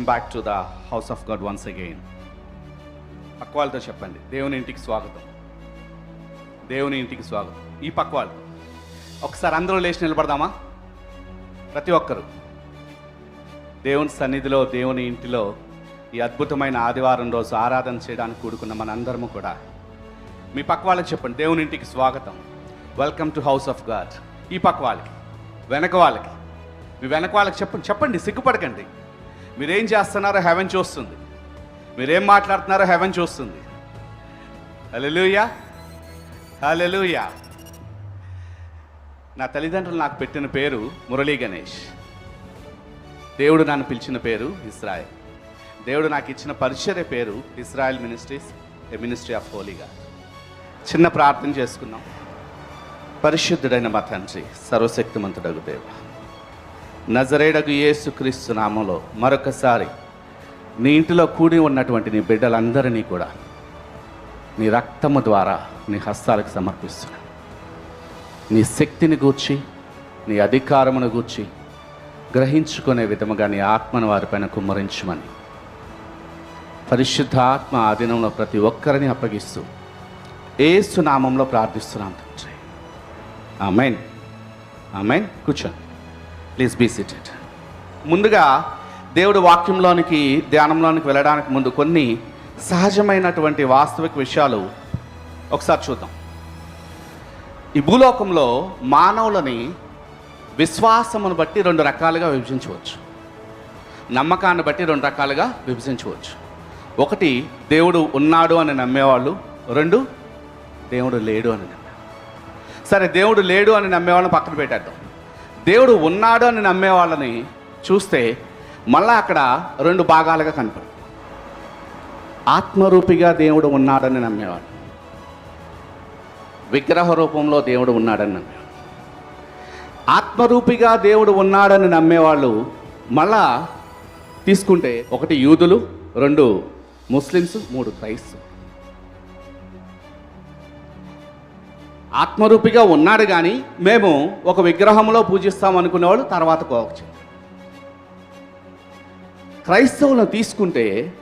Welcome back to the house of God once again. పక్వాళ్ళతో చెప్పండి. దేవుని ఇంటికి స్వాగతం. దేవుని ఇంటికి స్వాగతం. ఈ పక్వాళ్ళు ఒకసారి అందరూ లేచి నిలబడదామా? ప్రతి ఒక్కరు. దేవుని సన్నిధిలో దేవుని ఇంటిలో ఈ అద్భుతమైన ఆదివారం రోజు ఆరాధన చేయడానికి కూడుకున్న మనందరము కూడా మీ పక్వాళ్ళకి చెప్పండి. దేవుని ఇంటికి స్వాగతం. Welcome to house of God ఈ పక్క వాళ్ళకి వెనక వాళ్ళకి. మీ వెనక వాళ్ళకి చెప్పండి. చెప్పండి సిగ్గుపడకండి. మీరేం చేస్తున్నారో హెవెన్ చూస్తుంది. మీరేం మాట్లాడుతున్నారో హెవెన్ చూస్తుంది. అలెలుయా అలెలుయా నా తల్లిదండ్రులు నాకు పెట్టిన పేరు మురళీ గణేష్. దేవుడు నన్ను పిలిచిన పేరు ఇస్రాయల్. దేవుడు నాకు ఇచ్చిన పరిచర్య పేరు Israel ministries a ministry of హోలీగా చిన్న ప్రార్థన చేసుకున్నాం. పరిశుద్ధుడైన మా తండ్రి సర్వశక్తిమంతుడగు దేవ. నజరేడగు యేసుక్రీస్తు నామంలో మరొకసారి నీ ఇంటిలో కూడి ఉన్నటువంటి నీ బిడ్డలందరినీ కూడా నీ రక్తము ద్వారా నీ హస్తాలకు సమర్పిస్తున్నాను నీ శక్తిని గూర్చి నీ అధికారమును గూర్చి గ్రహించుకునే విధముగా నీ ఆత్మను వారిపైన కుమ్మరించమని. పరిశుద్ధ ఆత్మ ఆధీనంలో ప్రతి ఒక్కరిని అప్పగిస్తూ ఏసు నామంలో ప్రార్థిస్తున్నాను తండ్రి. ఆమెన్. ఆమెన్. కూర్చోండి. Please be seated. ముందుగా దేవుడు వాక్యంలోనికి ధ్యానంలోనికి వెళ్ళడానికి ముందు కొన్ని సహజమైనటువంటి వాస్తవిక విషయాలు ఒకసారి చూద్దాం. ఈ భూలోకంలో మానవులని విశ్వాసమును బట్టి రెండు రకాలుగా విభజించవచ్చు. నమ్మకాన్ని బట్టి రెండు రకాలుగా విభజించవచ్చు. ఒకటి దేవుడు ఉన్నాడు అని నమ్మేవాళ్ళు. రెండు దేవుడు లేడు అని నమ్మేవాళ్ళు సరే దేవుడు లేడు అని నమ్మేవాళ్ళని పక్కన పెట్టేద్దాం. దేవుడు ఉన్నాడు అని నమ్మే వాళ్ళని చూస్తే మళ్ళా అక్కడ రెండు భాగాలుగా కనపడు ఆత్మరూపిగా దేవుడు ఉన్నాడని నమ్మేవాడు. విగ్రహ రూపంలో దేవుడు ఉన్నాడని నమ్మేవాడు. ఆత్మరూపిగా దేవుడు ఉన్నాడని నమ్మేవాళ్ళు మళ్ళా తీసుకుంటే ఒకటి యూదులు రెండు ముస్లిమ్స్ మూడు క్రైస్తవులు. ఆత్మరూపిగా ఉన్నాడు కానీ మేము ఒక విగ్రహంలో పూజిస్తాం అనుకునేవాళ్ళు తర్వాత కోవచ్చు క్రైస్తవులను తీసుకుంటే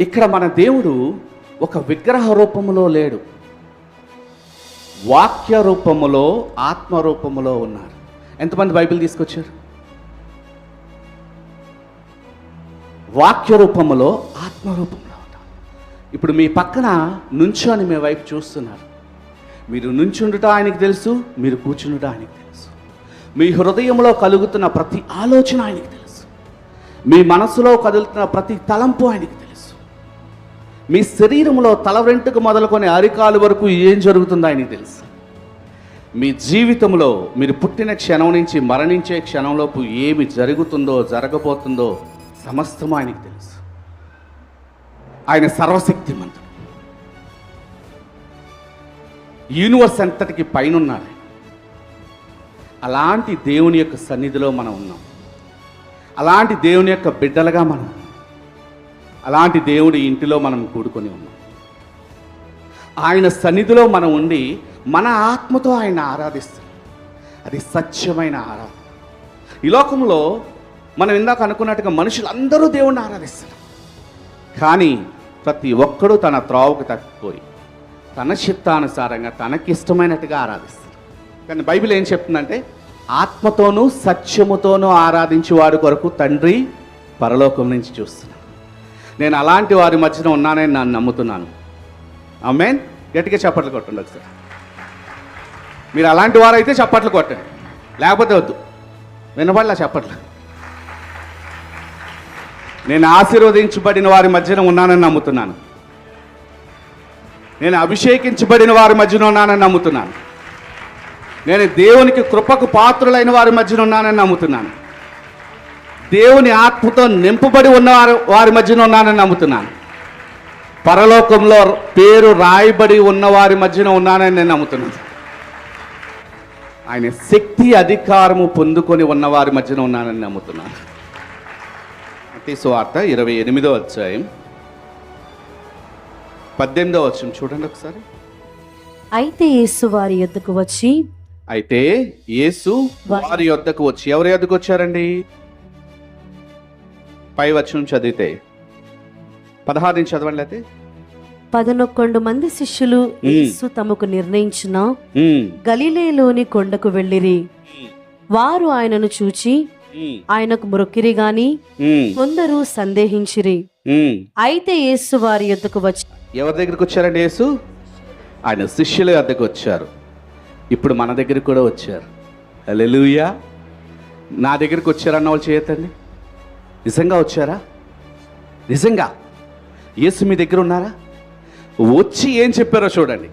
ఇక్కడ మన దేవుడు ఒక విగ్రహ రూపములో లేడు. వాక్య రూపములో ఆత్మరూపములో ఉన్నారు. ఎంతమంది బైబిల్ తీసుకొచ్చారు? వాక్య రూపములో ఆత్మ రూపంలో ఉన్నారు. ఇప్పుడు మీ పక్కన నుంచోని మీ వైపు చూస్తున్నారు. మీరు నుంచుండుట ఆయనకి తెలుసు మీరు కూర్చుండుట ఆయనకు తెలుసు. మీ హృదయంలో కలుగుతున్న ప్రతి ఆలోచన ఆయనకి తెలుసు. మీ మనసులో కదులుతున్న ప్రతి తలంపు ఆయనకి తెలుసు. మీ శరీరంలో తల వెంటకు మొదలుకొని అరికాలు వరకు ఏం జరుగుతుందో ఆయనకు తెలుసు. మీ జీవితంలో మీరు పుట్టిన క్షణం నుంచి మరణించే క్షణంలోపు ఏమి జరుగుతుందో జరగబోతుందో సమస్తము ఆయనకు తెలుసు. ఆయన సర్వశక్తిమంతుడు. యూనివర్స్ అంతటికి పైన ఉన్నారు అలాంటి దేవుని యొక్క సన్నిధిలో మనం ఉన్నాం. అలాంటి దేవుని యొక్క బిడ్డలుగా మనం అలాంటి దేవుడి ఇంటిలో మనం కూడుకొని ఉన్నాం. ఆయన సన్నిధిలో మనం ఉండి మన ఆత్మతో ఆయన ఆరాధిస్తాం అది సత్యమైన ఆరాధన. ఈ లోకంలో మనం ఇందాక అనుకున్నట్టుగా మనుషులందరూ దేవుణ్ణి ఆరాధిస్తారు. కానీ ప్రతి ఒక్కడూ తన త్రావుకు తప్పిపోయి తన చిత్తానుసారంగా తనకిష్టమైనట్టుగా ఆరాధిస్తారు. కానీ బైబిల్ ఏం చెప్తుందంటే ఆత్మతోనూ సత్యముతోనూ ఆరాధించేవాడి కొరకు తండ్రి పరలోకం నుంచి చూస్తున్నాను నేను అలాంటి వారి మధ్యన ఉన్నానని నేను నమ్ముతున్నాను. అమ్మేన్ గట్టిగా చప్పట్లు కొట్టండి ఒకసారి. మీరు అలాంటి వారైతే చప్పట్లు కొట్టండి. లేకపోతే వద్దు. వినపడలా చప్పట్లు? నేను ఆశీర్వదించబడిన వారి మధ్యన ఉన్నానని నమ్ముతున్నాను. నేను అభిషేకించబడిన వారి మధ్యన ఉన్నానని నమ్ముతున్నాను. నేను దేవునికి కృపకు పాత్రులైన వారి మధ్యన ఉన్నానని నమ్ముతున్నాను. దేవుని ఆత్మతో నింపబడి ఉన్న వారి వారి మధ్యన ఉన్నానని నమ్ముతున్నాను. పరలోకంలో పేరు రాయబడి ఉన్న వారి మధ్యన ఉన్నానని నేను నమ్ముతున్నాను. ఆయన శక్తి అధికారము పొందుకొని ఉన్న వారి మధ్యన ఉన్నానని నమ్ముతున్నాను. సువార్త ఇరవై ఎనిమిదో అధ్యాయం. పద్దెనిమిదో వచ్చిన చూడండి ఒకసారి. అయితే యేసు వారి యొద్దకు వచ్చి అయితే యేసు వారి యొద్దకు వచ్చి ఎవరి యొద్దకు వచ్చారండి? పై వచనం చదివితే పదహారు నుంచి చదవండి అయితే. పదనొక్కొండు మంది శిష్యులు యేసు తమకు నిర్ణయించిన గలిలేలోని కొండకు వెళ్ళిరి. వారు ఆయనను చూచి ఆయనకు మొక్కిరి గాని కొందరు సందేహించిరి. అయితే యేసు వారి యొద్దకు వచ్చి ఎవరి దగ్గరికి వచ్చారండి యేసు? ఆయన శిష్యుల వద్దకు వచ్చారు. ఇప్పుడు మన దగ్గరికి కూడా వచ్చారు. హల్లెలూయా. నా దగ్గరికి వచ్చారన్న వాళ్ళు చేయొద్దండి నిజంగా వచ్చారా? నిజంగా. యేసు మీ దగ్గర ఉన్నారా? వచ్చి ఏం చెప్పారో చూడండి.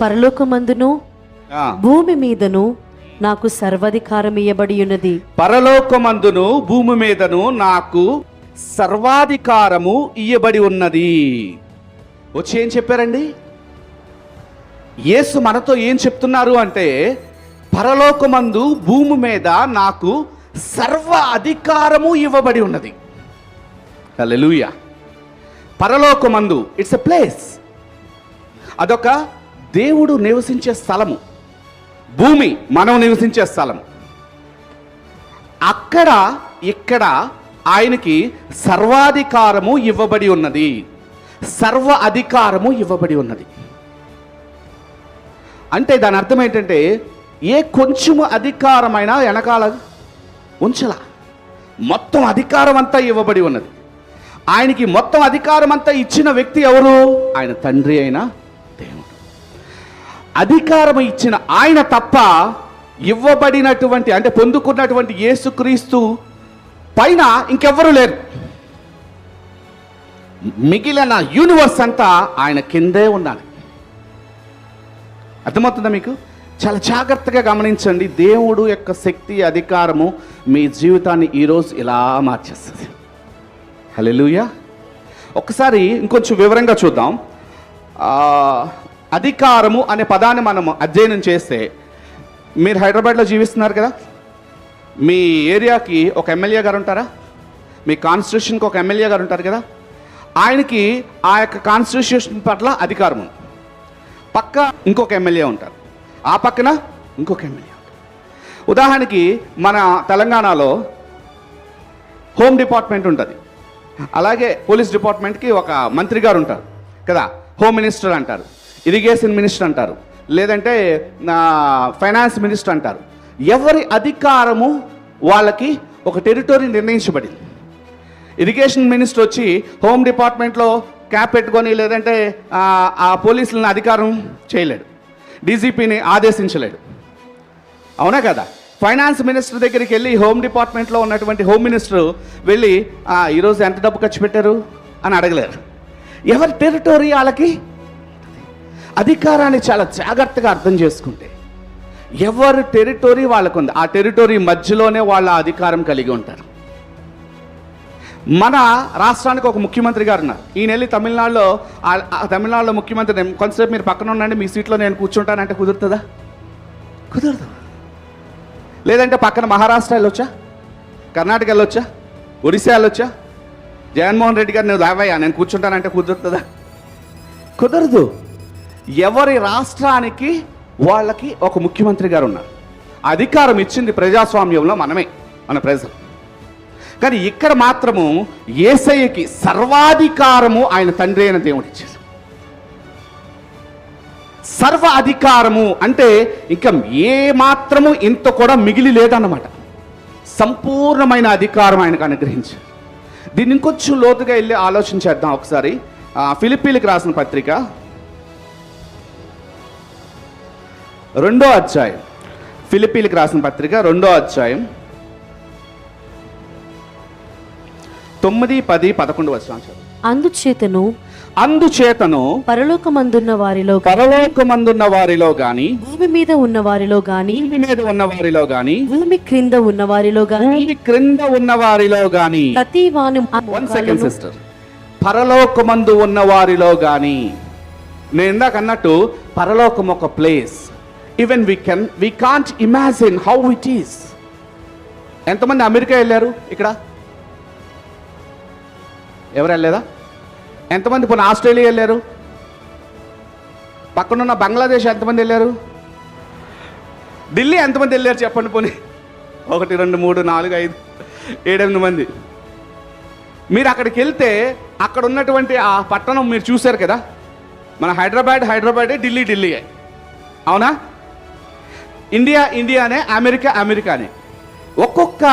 పరలోకమందును. భూమి మీదను నాకు సర్వాధికారం ఇయ్యబడి ఉన్నది. పరలోకమందును భూమి మీదను నాకు సర్వాధికారము ఇయ్యబడి ఉన్నది. వచ్చి ఏం చెప్పారండి? యేసు మనతో ఏం చెప్తున్నారు అంటే పరలోకమందు భూమి మీద నాకు సర్వ అధికారము ఇవ్వబడి ఉన్నది. హల్లెలూయా. పరలోకమందు ఇట్స్ ఎ ప్లేస్ అదొక దేవుడు నివసించే స్థలము. భూమి మనం నివసించే స్థలం అక్కడ ఇక్కడ ఆయనకి సర్వాధికారము ఇవ్వబడి ఉన్నది. సర్వ అధికారము ఇవ్వబడి ఉన్నది. అంటే దాని అర్థం ఏంటంటే ఏ కొంచెము అధికారమైనా వెనకాల ఉంచల. మొత్తం అధికారం అంతా ఇవ్వబడి ఉన్నది. ఆయనకి మొత్తం అధికారం అంతా ఇచ్చిన వ్యక్తి ఎవరు? ఆయన తండ్రి అయిన దేవుడు. అధికారం ఇచ్చిన ఆయన తప్ప ఇవ్వబడినటువంటి అంటే పొందుకున్నటువంటి యేసుక్రీస్తు పైన ఇంకెవ్వరూ లేరు. మిగిలిన యూనివర్స్ అంతా ఆయన కిందే ఉండాలి. అర్థమవుతుందా మీకు? చాలా జాగ్రత్తగా గమనించండి. దేవుడు యొక్క శక్తి అధికారము మీ జీవితాన్ని ఈరోజు ఇలా మార్చేస్తుంది. హల్లెలూయా. ఒకసారి ఇంకొంచెం వివరంగా చూద్దాం. అధికారము అనే పదాన్ని మనం అధ్యయనం చేస్తే మీరు హైదరాబాద్లో జీవిస్తున్నారు కదా? మీ ఏరియాకి ఒక ఎమ్మెల్యే గారు ఉంటారా? మీ కాన్స్టిట్యూషన్కి ఒక ఎమ్మెల్యే గారు ఉంటారు కదా? ఆయనకి ఆ యొక్క కాన్స్టిట్యూషన్ పట్ల అధికారం ఉంది. పక్క ఇంకొక ఎమ్మెల్యే ఉంటారు. ఆ పక్కన ఇంకొక ఎమ్మెల్యే ఉంటారు. ఉదాహరణకి మన తెలంగాణలో హోమ్ డిపార్ట్మెంట్ ఉంటుంది. అలాగే పోలీస్ డిపార్ట్మెంట్కి ఒక మంత్రి గారు ఉంటారు. కదా హోమ్ మినిస్టర్ అంటారు ఇరిగేషన్ మినిస్టర్ అంటారు లేదంటే నా ఫైనాన్స్ మినిస్టర్ అంటారు. ఎవరి అధికారము వాళ్ళకి ఒక టెరిటరీ నిర్ణయించబడింది. ఇరిగేషన్ మినిస్టర్ వచ్చి హోమ్ డిపార్ట్మెంట్లో క్యాప్ పెట్టుకొని లేదంటే ఆ, పోలీసులను అధికారం చేయలేడు. డీజీపీని ఆదేశించలేడు. అవునా కదా? ఫైనాన్స్ మినిస్టర్ దగ్గరికి వెళ్ళి హోమ్ డిపార్ట్మెంట్లో ఉన్నటువంటి హోమ్ మినిస్టర్ వెళ్ళి ఈరోజు ఎంత డబ్బు ఖర్చు పెట్టారు? అని అడగలేరు. ఎవరి టెరిటోరీ వాళ్ళకి? అధికారాన్ని చాలా జాగ్రత్తగా అర్థం చేసుకుంటే ఎవరి టెరిటోరీ వాళ్ళకు ఉంది ఆ టెరిటోరీ మధ్యలోనే వాళ్ళ అధికారం కలిగి ఉంటారు. మన రాష్ట్రానికి ఒక ముఖ్యమంత్రి గారు ఉన్నారు. ఈయన వెళ్ళి తమిళనాడులో ఆ- తమిళనాడులో ముఖ్యమంత్రి కొంతసేపు మీరు పక్కన ఉండండి మీ సీట్లో నేను కూర్చుంటానంటే కుదురుతుందా? కుదరదు. లేదంటే పక్కన మహారాష్ట్ర వెళ్ళొచ్చా కర్ణాటక వెళ్ళొచ్చా ఒడిశా వెళ్ళొచ్చా జగన్మోహన్ రెడ్డి గారు నేను దావయ్యా నేను కూర్చుంటానంటే కుదురుతుందా? కుదరదు. ఎవరి రాష్ట్రానికి వాళ్ళకి ఒక ముఖ్యమంత్రి గారు ఉన్నారు. అధికారం ఇచ్చింది ప్రజాస్వామ్యంలో మనమే మన ప్రజలు. కానీ ఇక్కడ మాత్రము ఏసయ్యకి సర్వాధికారము ఆయన తండ్రి అయిన దేవుడు ఇచ్చారు సర్వ అధికారము అంటే ఇంకా ఏ మాత్రము ఇంత కూడా మిగిలి లేదన్నమాట. సంపూర్ణమైన అధికారం ఆయనకు అనుగ్రహించారు దీన్ని ఇంకొంచెం లోతుగా వెళ్ళి ఆలోచన చేద్దాం ఒకసారి. ఫిలిపీలకు రాసిన పత్రిక రెండో అధ్యాయం. ఫిలిపీలకు రాసిన పత్రిక రెండో అధ్యాయం. తొమ్మిది పది పదకొండు వచ్చిన అందుచేతను అందుచేతను పరలోకమందున్న వారిలో పరలోకమందున్న వారిలో గాని భూమి మీద ఉన్న వారిలో గాని భూమి మీద ఉన్న వారిలో గాని భూమి క్రింద ఉన్న వారిలో గాని భూమి క్రింద ఉన్న వారిలో గాని ప్రతి వాని వన్ సెకండ్ సిస్టర్ పరలోకమందు ఉన్న వారిలో గాని నేను ఇందాక అన్నట్టు పరలోకం ఒక place even we can we can't imagine how it is ఎంతమంది అమెరికా వెళ్ళారు ఇక్కడ? ఎవరు వెళ్ళలేదా? ఎంతమంది పోనీ ఆస్ట్రేలియా వెళ్ళారు? పక్కనున్న బంగ్లాదేశ్ ఎంతమంది వెళ్ళారు? ఢిల్లీ ఎంతమంది వెళ్ళారు చెప్పండి పోనీ? ఒకటి రెండు మూడు నాలుగు ఐదు ఏడెనిమిది మంది. మీరు అక్కడికి వెళ్తే అక్కడ ఉన్నటువంటి ఆ పట్టణం మీరు చూశారు కదా? మన హైదరాబాద్ హైదరాబాదే ఢిల్లీ ఢిల్లీయే. అవునా? ఇండియా ఇండియానే అమెరికా అమెరికానే. ఒక్కొక్క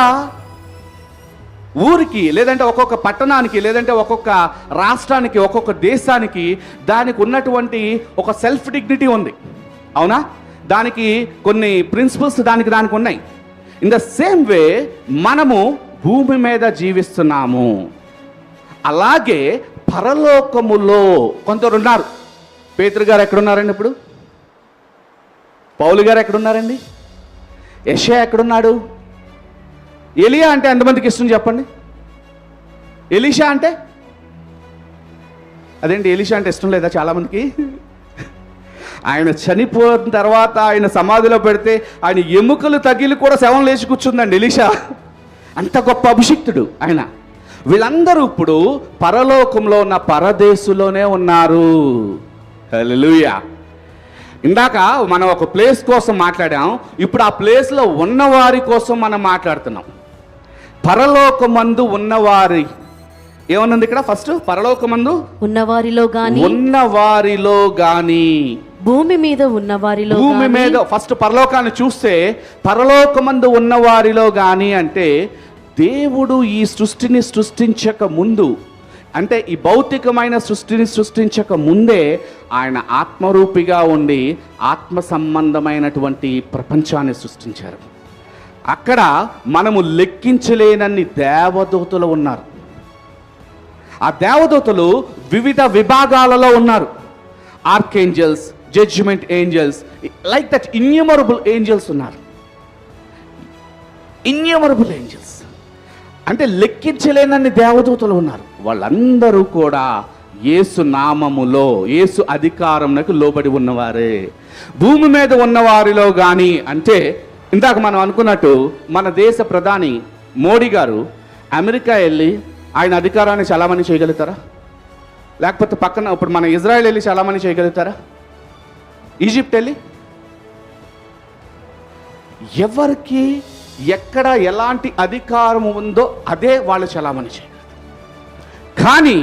ఊరికి లేదంటే ఒక్కొక్క పట్టణానికి లేదంటే ఒక్కొక్క రాష్ట్రానికి ఒక్కొక్క దేశానికి దానికి ఉన్నటువంటి ఒక సెల్ఫ్ డిగ్నిటీ ఉంది. అవునా? దానికి కొన్ని ప్రిన్సిపల్స్ దానికి దానికి ఉన్నాయి. ఇన్ ద సేమ్ వే మనము భూమి మీద జీవిస్తున్నాము. అలాగే పరలోకములో కొందరు ఉన్నారు. పేతురు గారు ఎక్కడున్నారండి ఇప్పుడు? పౌలు గారు ఎక్కడున్నారండి? యషయా ఎక్కడున్నాడు? ఎలియా అంటే ఎంతమందికి ఇష్టం చెప్పండి? ఎలీషా అంటే? అదేంటి ఎలీషా అంటే ఇష్టం లేదా చాలామందికి? ఆయన చనిపోయిన తర్వాత ఆయన సమాధిలో పెడితే ఆయన ఎముకలు తగిలి కూడా శవం లేచి కూర్చుందండి ఎలీషా. అంత గొప్ప అభిషిక్తుడు ఆయన. వీళ్ళందరూ ఇప్పుడు పరలోకంలో ఉన్న పరదేశులోనే ఉన్నారు. హల్లెలూయా. ఇందాక మనం ఒక ప్లేస్ కోసం మాట్లాడాం. ఇప్పుడు ఆ ప్లేస్లో ఉన్నవారి కోసం మనం మాట్లాడుతున్నాం. పరలోకమందు ఉన్నవారి ఏమన్నది ఇక్కడ ఫస్ట్? పరలోకమందు? ఉన్నవారిలో గాని ఉన్నవారిలో గాని. భూమి మీద ఉన్నవారిలో భూమి మీద ఫస్ట్ పరలోకాన్ని చూస్తే పరలోకమందు ఉన్నవారిలో గాని అంటే దేవుడు ఈ సృష్టిని సృష్టించక ముందు అంటే ఈ భౌతికమైన సృష్టిని సృష్టించక ముందే ఆయన ఆత్మరూపిగా ఉండి ఆత్మ సంబంధమైనటువంటి ప్రపంచాన్ని సృష్టించారు. అక్కడ మనము లెక్కించలేనన్ని దేవదూతలు ఉన్నారు. ఆ దేవదూతలు వివిధ విభాగాలలో ఉన్నారు. Archangels judgement angels like that innumerable angels ఉన్నారు. ఇన్యూమరబుల్ ఏంజల్స్ అంటే లెక్కించలేనన్ని దేవదూతలు ఉన్నారు. వాళ్ళందరూ కూడా యేసు నామములో యేసు అధికారంకు లోబడి ఉన్నవారే. భూమి మీద ఉన్నవారిలో కానీ అంటే ఇందాక మనం అనుకున్నట్టు మన దేశ ప్రధాని మోడీ గారు అమెరికా వెళ్ళి ఆయన అధికారాన్ని చలామణి చేయగలుగుతారా? లేకపోతే పక్కన ఇప్పుడు మన ఇజ్రాయెల్ వెళ్ళి చలామణి చేయగలుగుతారా? ఈజిప్ట్ వెళ్ళి? ఎవరికి ఎక్కడ ఎలాంటి అధికారం ఉందో అదే వాళ్ళు చలామణి చేయగలరు కానీ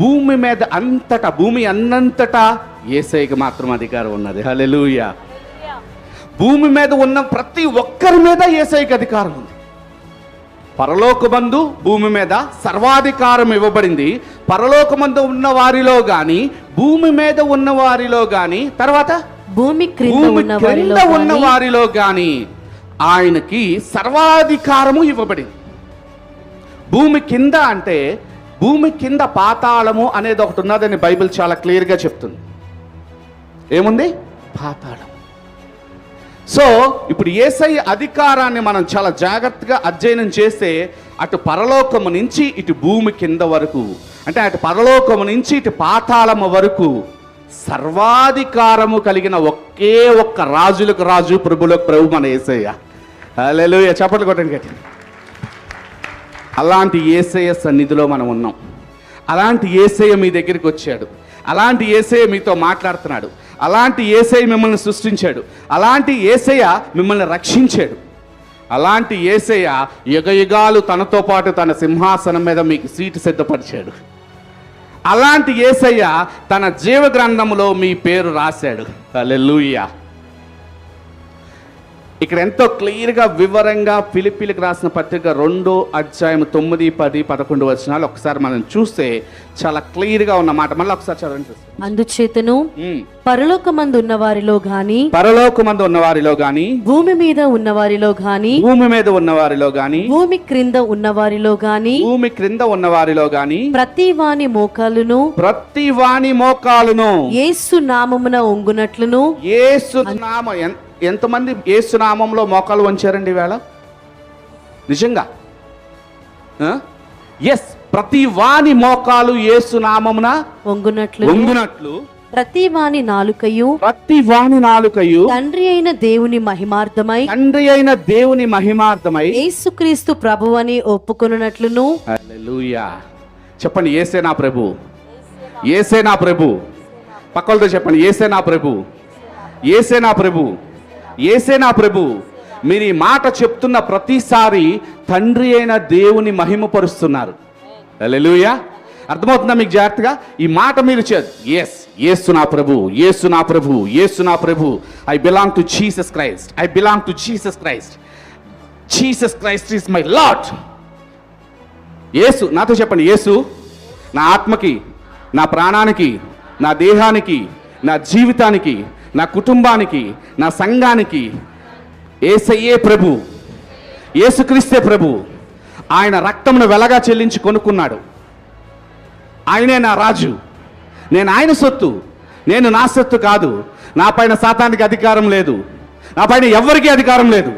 భూమి మీద అంతటా భూమి అన్నంతటా ఏసైకి మాత్రం అధికారం ఉన్నది. హల్లెలూయా. భూమి మీద ఉన్న ప్రతి ఒక్కరి మీద ఏసైకి అధికారం ఉంది. పరలోకమందు భూమి మీద సర్వాధికారం ఇవ్వబడింది. పరలోకమందు ఉన్న వారిలో గాని భూమి మీద ఉన్న వారిలో గాని తర్వాత భూమి క్రింద భూమి ఉన్న వారిలో గాని ఆయనకి సర్వాధికారము ఇవ్వబడింది. భూమి కింద అంటే భూమి కింద పాతాళము అనేది ఒకటి ఉన్నదని బైబిల్ చాలా క్లియర్గా చెప్తుంది. ఏముంది? పాతాళం సో ఇప్పుడు ఏసై అధికారాన్ని మనం చాలా జాగ్రత్తగా అధ్యయనం చేస్తే అటు పరలోకము నుంచి ఇటు భూమి కింద వరకు అంటే అటు పరలోకము నుంచి ఇటు పాతాళము వరకు సర్వాధికారము కలిగిన ఒకే ఒక్క రాజులకు రాజు ప్రభులకు ప్రభు మన ఏసయ్య. హల్లెలూయా. చప్పట్లు కొట్టండి గట్టి అలాంటి ఏసయ్య సన్నిధిలో మనం ఉన్నాం. అలాంటి ఏసయ్య మీ దగ్గరికి వచ్చాడు. అలాంటి ఏసయ్య మీతో మాట్లాడుతున్నాడు. అలాంటి ఏసై మిమ్మల్ని సృష్టించాడు. అలాంటి ఏసయ్య మిమ్మల్ని రక్షించాడు. అలాంటి ఏసయ్య యుగ యుగాలు తనతో పాటు తన సింహాసనం మీద మీకు సీటు సిద్ధపరిచాడు. అలాంటి ఏసయ్య తన జీవ గ్రంథంలో మీ పేరు రాశాడు. అల్లెలుయ్యా ఇక్కడ ఎంతో క్లియర్గా వివరంగా ఫిలిపిలకు రాసిన పత్రిక రెండో అధ్యాయం తొమ్మిది పది పదకొండు వచనాలు ఒకసారి మనం చూస్తే చాలా క్లియర్గా ఉన్న మాట మళ్ళీ ఒకసారి చదవండి. అందుచేతను. పరలోకమందు ఉన్న వారిలో గాని పరలోకమందు ఉన్న వారిలో గాని భూమి మీద ఉన్న వారిలో గాని భూమి మీద ఉన్న వారిలో గాని భూమి క్రింద ఉన్న వారిలో గాని భూమి క్రింద ఉన్న వారిలో గాని ప్రతి వాని మోకాలును ప్రతి వాణి మోకాలును యేసు నామమున ఒంగునట్లును ఏసు నామ ఎంతమంది ఏసు నామంలో మోకాలు వంచారండి ఈవేళ? నిజంగా? ఎస్ ప్రతి వాని మోకాలు ఏసు నామమున ఒంగునట్లు వంగునట్లు. ప్రతి వాని నాలుకయు ప్రతి వాని నాలుకయు తండ్రి అయిన దేవుని మహిమార్థమై తండ్రి అయిన దేవుని మహిమార్థమై యేసుక్రీస్తు ప్రభువని ఒప్పుకొనున్నట్లును. హల్లెలూయా. చెప్పండి ఏసే నా ప్రభు. ఏసే నా ప్రభు. పక్కలతో చెప్పండి ఏసే నా ప్రభు. ఏసే నా ప్రభు. ఏసే నా ప్రభు మీరు ఈ మాట చెప్తున్న ప్రతిసారి తండ్రి అయిన దేవుని మహిమపరుస్తున్నారు. హల్లెలూయా. అర్థమవుతుందా మీకు జాగ్రత్తగా? ఈ మాట మీరు ఎస్ ఏసు నా ప్రభు ఏసు నా ప్రభు ఏసు నా ప్రభు. I belong to Jesus Christ I belong to Jesus Christ Jesus Christ is my lot Yesu నాతో చెప్పండి యేసు నా ఆత్మకి నా ప్రాణానికి నా దేహానికి నా జీవితానికి నా కుటుంబానికి నా సంఘానికి ఏసయ్యే ప్రభు ఏసుక్రీస్తే ప్రభు ఆయన రక్తమును వెలగా చెల్లించి కొనుక్కున్నాడు. ఆయనే నా రాజు. నేను ఆయన సొత్తు. నేను నా సొత్తు కాదు. నా పైన సాతానికి అధికారం లేదు. నా పైన ఎవ్వరికీ అధికారం లేదు.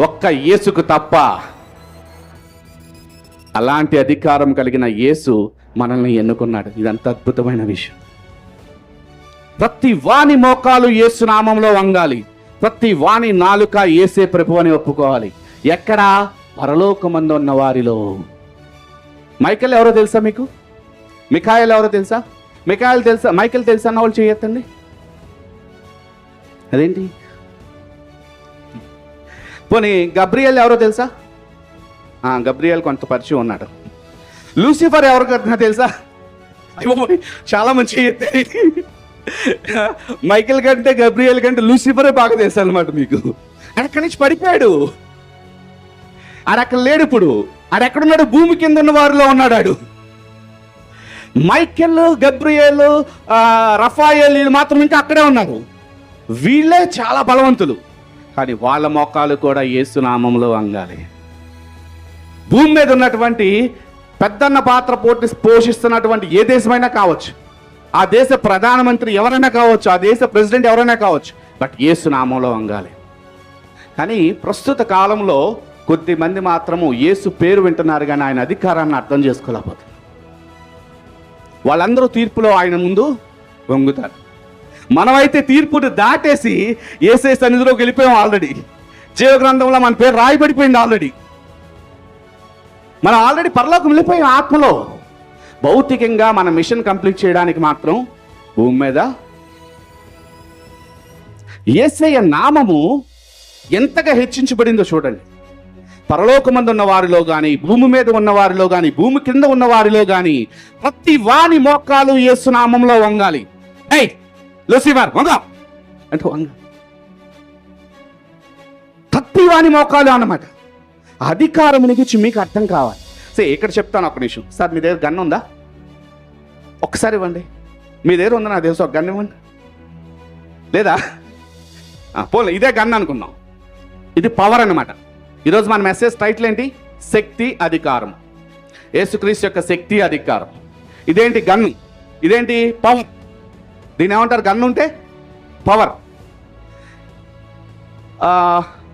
ఒక్క యేసుకు తప్ప అలాంటి అధికారం కలిగిన యేసు మనల్ని ఎన్నుకున్నాడు. ఇదంత అద్భుతమైన విషయం. ప్రతి వాని మోకాలు ఏసు నామంలో వంగాలి. ప్రతి వాని నాలుక ఏసే ప్రభు అని ఒప్పుకోవాలి. ఎక్కడ? పరలోకమందు ఉన్న వారిలో. మైకెల్ ఎవరో తెలుసా మీకు? మిఖాయిల్ ఎవరో తెలుసా? మిఖాయిల్ తెలుసా? మైకెల్ తెలుసా అన్న వాళ్ళు చేయొద్దండి? అదేంటి? పోనీ గబ్రియల్ ఎవరో తెలుసా? గబ్రియల్ కొంత పరిచయం ఉన్నాడు. లూసిఫర్ ఎవరు కట్టినా తెలుసా? చాలా మంచి మైకేల్ కంటే గబ్రియల్ కంటే లూసిఫరే బాగా తెలుసు అనమాట మీకు. అక్కడి నుంచి పడిపోయాడు. అక్కడ లేడు ఇప్పుడు. అడెక్కడున్నాడు భూమి కింద ఉన్న వారిలో ఉన్నాడు ఆడు మైకెల్ గబ్రియల్ రఫాయల్ వీళ్ళు మాత్రం ఇంకా అక్కడే ఉన్నారు. వీళ్ళే చాలా బలవంతులు. కానీ వాళ్ళ మొక్కలు కూడా ఏసునామంలో వంగాలి. భూమి మీద ఉన్నటువంటి పెద్దన్న పాత్ర పోటీ పోషిస్తున్నటువంటి ఏ దేశమైనా కావచ్చు. ఆ దేశ ప్రధానమంత్రి ఎవరైనా కావచ్చు ఆ దేశ ప్రెసిడెంట్ ఎవరైనా కావచ్చు బట్ యేసు నామంలో వంగాలి. కానీ ప్రస్తుత కాలంలో కొద్ది మంది మాత్రము యేసు పేరు వింటున్నారు కానీ ఆయన అధికారాన్ని అర్థం చేసుకోలేకపోతున్నారు వాళ్ళందరూ తీర్పులో ఆయన ముందు వంగుతారు. మనమైతే తీర్పును దాటేసి ఏసే సన్నిధిలోకి వెళ్ళిపోయాం ఆల్రెడీ. జీవగ్రంథంలో మన పేరు రాయబడిపోయింది ఆల్రెడీ. మనం ఆల్రెడీ పరలోకం వెళ్ళిపోయాం ఆత్మలో. భౌతికంగా మన మిషన్ కంప్లీట్ చేయడానికి మాత్రం భూమి మీద ఏసయ్య నామము ఎంతగా హెచ్చించబడిందో చూడండి. పరలోకమందు ఉన్న వారిలో కానీ భూమి మీద ఉన్న వారిలో కానీ భూమి కింద ఉన్న వారిలో కానీ ప్రతి వాని మోకాలు యేసు నామంలో వంగాలి. ఏయ్ లూసిఫర్ వంగ! అంటే వంగ. ప్రతి వాని మోకాలు అన్నమాట. అధికారం నుంచి మీకు అర్థం కావాలి. సరే ఇక్కడ చెప్తాను ఒక నిమిషం. సార్ మీ దగ్గర గన్ ఉందా? ఒక్కసారి ఇవ్వండి. మీ దగ్గర ఉందా? నా తెలుసు ఒక గన్ ఇవ్వండి. లేదా? పోలే ఇదే గన్ అనుకున్నాం. ఇది పవర్ అన్నమాట. ఈరోజు మన మెసేజ్ టైటిల్ ఏంటి? శక్తి అధికారం. యేసుక్రీస్తు యొక్క శక్తి అధికారం. ఇదేంటి గన్ను ఇదేంటి పవర్? దీని ఏమంటారు? గన్ను ఉంటే పవర్.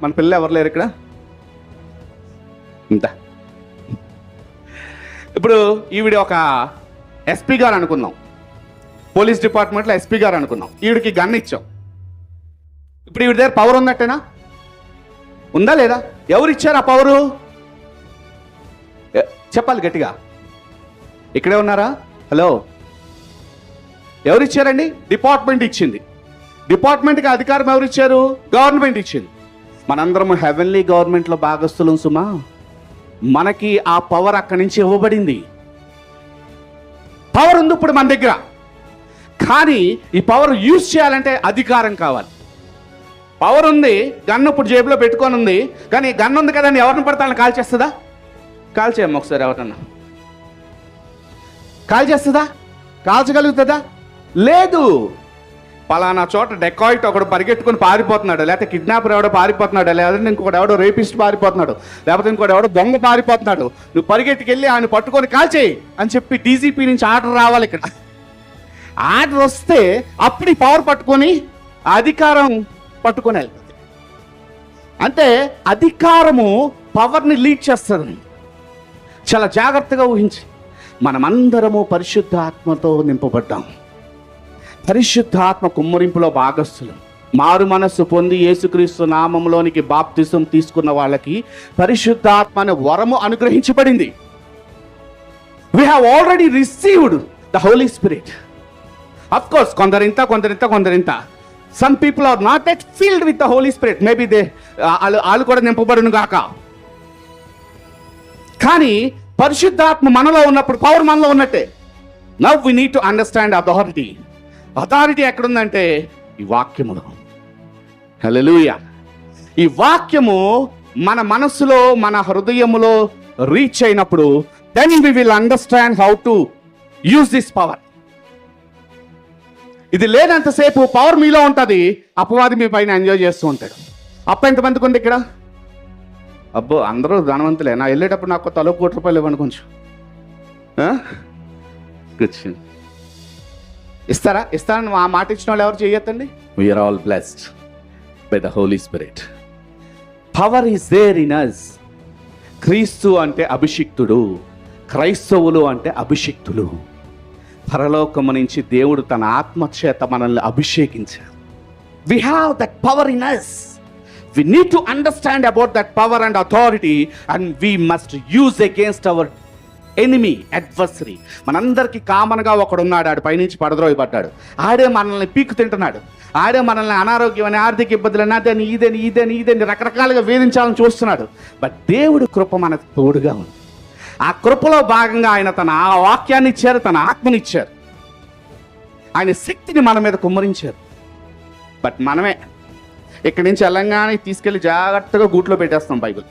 మన పిల్లలు ఎవరు లేరు ఇక్కడ? ఇంత. ఇప్పుడు ఈవిడ ఒక ఎస్పీ గారు అనుకుందాం. పోలీస్ డిపార్ట్మెంట్లో ఎస్పీ గారు అనుకుందాం. ఈవిడికి గన్ ఇచ్చాం. ఇప్పుడు ఈవిడ దగ్గర పవర్ ఉన్నట్టేనా ఉందా లేదా? ఎవరు ఇచ్చారు ఆ పవరు చెప్పాలి గట్టిగా. ఇక్కడే ఉన్నారా? హలో. ఎవరు ఇచ్చారండి? డిపార్ట్మెంట్ ఇచ్చింది. డిపార్ట్మెంట్కి అధికారం ఎవరు ఇచ్చారు? గవర్నమెంట్ ఇచ్చింది. మనందరం హెవెన్లీ గవర్నమెంట్లో భాగస్థులం సుమా. మనకి ఆ పవర్ అక్కడి నుంచి ఇవ్వబడింది. పవర్ ఉంది ఇప్పుడు మన దగ్గర. కానీ ఈ పవర్ యూజ్ చేయాలంటే అధికారం కావాలి. పవర్ ఉంది గన్ను ఇప్పుడు జేబులో పెట్టుకొని ఉంది. కానీ గన్ ఉంది కదండి ఎవరిని పడతాను కాల్ చేస్తుందా? కాల్ చేయమ్మ ఒకసారి ఎవరన్నా కాల్ చేస్తుందా? కాల్చగలుగుతుందా? లేదు. పలానా చోట డెకాయిట్ ఒకడు పరిగెట్టుకుని పారిపోతున్నాడు లేకపోతే కిడ్నాపర్ ఎవడో పారిపోతున్నాడు లేదంటే ఇంకొకటి ఎవడో రేపిస్ట్ పారిపోతున్నాడు లేకపోతే ఇంకోటి ఎవడో దొంగ పారిపోతున్నాడు. నువ్వు పరిగెట్టుకెళ్ళి ఆయన పట్టుకొని కాల్చేయి అని చెప్పి డీజీపీ నుంచి ఆర్డర్ రావాలి ఇక్కడ. ఆర్డర్ వస్తే అప్పుడు పవర్ పట్టుకొని అధికారం పట్టుకొని వెళ్తుంది అంటే అధికారము పవర్ని లీడ్ చేస్తుంది. చాలా జాగ్రత్తగా ఊహించి. మనమందరము పరిశుద్ధ ఆత్మతో నింపబడ్డాం. పరిశుద్ధాత్మ కుమ్మరింపులో భాగస్థులం. మారు మనస్సు పొంది యేసుక్రీస్తు నామంలోనికి బాప్తిసం తీసుకున్న వాళ్ళకి పరిశుద్ధ అనే వరము అనుగ్రహించబడింది. We have already received the holy spirit of course కొందరింత కొందరింత కొందరింత. Some people are not at filled with the holy spirit maybe they వాళ్ళు వాళ్ళు కూడా నింపబడును గాక. కానీ పరిశుద్ధాత్మ మనలో ఉన్నప్పుడు పవర్ మనలో ఉన్నట్టే. Now we need to understand authority authority ఎక్కడుందంటే ఈ వాక్యములో. హల్లెలూయా ఈ వాక్యము మన మనస్సులో మన హృదయములో రీచ్ అయినప్పుడు then we will understand how to use this power ఇది లేనంతసేపు పవర్ మీలో ఉంటుంది అపవాది మీ పైన ఎంజాయ్ చేస్తూ ఉంటాడు. అప్ప ఎంతమందికి ఉంది ఇక్కడ? అబ్బో అందరూ ధనవంతులే. నా వెళ్ళేటప్పుడు నాకు తలో కోటి రూపాయలు ఇవ్వండి కొంచెం. ఆ? ఇస్తారా? ఇస్తారని ఆ మాట ఇచ్చిన వాళ్ళు ఎవరు చేయొద్దండి? We are all blessed by the holy spirit power is there in us క్రీస్తు అంటే అభిషిక్తుడు క్రైస్తవులు అంటే అభిషిక్తులు. పరలోకము నుంచి దేవుడు తన ఆత్మచేత మనల్ని అభిషేకించారు we have that power in us we need to understand about that power and authority and we must use against our enemy adversary మనందరికీ కామన్గా ఒకడు ఉన్నాడు ఆడు పైనుంచి పడద్రోయబడ్డాడు. ఆడే మనల్ని పీక్ తింటున్నాడు. ఆడే మనల్ని అనారోగ్యం అని ఆర్థిక ఇబ్బందులని అదని ఇదని ఇదని ఇదని రకరకాలుగా వేధించాలని చూస్తున్నాడు. బట్ దేవుడు కృప మనకు తోడుగా ఉంది. ఆ కృపలో భాగంగా ఆయన తన ఆ వాక్యాన్ని ఇచ్చారు తన ఆత్మనిచ్చారు ఆయన శక్తిని మన మీద కుమ్మరించారు. బట్ మనమే ఇక్కడి నుంచి వెళ్ళంగానే తీసుకెళ్ళి జాగ్రత్తగా గూట్లో పెట్టేస్తాం బైబిల్.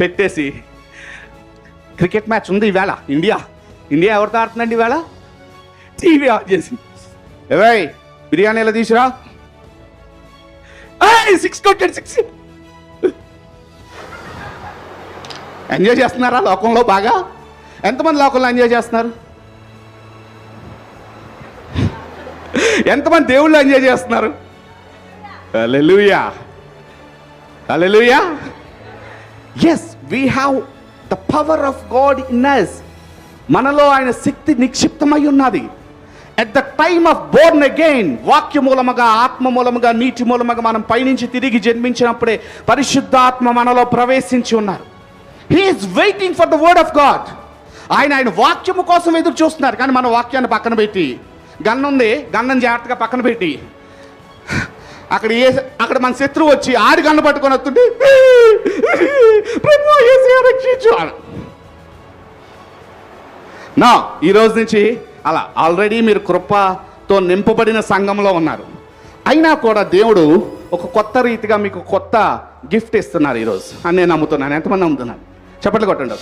పెట్టేసి క్రికెట్ మ్యాచ్ ఉంది ఈవేళ. ఇండియా. ఇండియా ఎవరితో ఆడుతుందండి ఈవేళ? టీవీ ఆన్ చేసి. ఏవై బిర్యానీ ఎలా తీసురా? సిక్స్ కొట్టాడు సిక్స్ ఎంజాయ్ చేస్తున్నారా లోకంలో బాగా? ఎంతమంది లోకంలో ఎంజాయ్ చేస్తున్నారు? ఎంతమంది దేవుళ్ళు ఎంజాయ్ చేస్తున్నారు? Hallelujah hallelujah yes we have the power of God in us మనలో ఆయన శక్తి నిక్షిప్తమై ఉన్నది. At the time of born again వాక్య మూలముగా ఆత్మ మూలముగా నీటి మూలముగా మనం పైనుంచి తిరిగి జన్మించినప్పుడే పరిశుద్ధాత్మ మనలో ప్రవేశించి ఉన్నారు. He is waiting for the word of God ఆయన ఆయన వాక్యము కోసం ఎదురు చూస్తున్నారు. కానీ మన వాక్యాన్ని పక్కన పెట్టి. గన్ ఉంది గన్నం జాగ్రత్తగా పక్కన పెట్టి. అక్కడ ఏ అక్కడ మన శత్రువు వచ్చి ఆడి కన్ను పట్టుకొని వస్తుంటే ప్రభు రక్షించు అని. నా ఈ రోజు నుంచి అలా ఆల్రెడీ మీరు కృపతో నింపబడిన సంఘంలో ఉన్నారు. అయినా కూడా దేవుడు ఒక కొత్త రీతిగా మీకు కొత్త గిఫ్ట్ ఇస్తున్నారు ఈరోజు అని నేను నమ్ముతున్నాను. ఎంతమంది నమ్ముతున్నాను చెప్పట్లు కొట్టండి.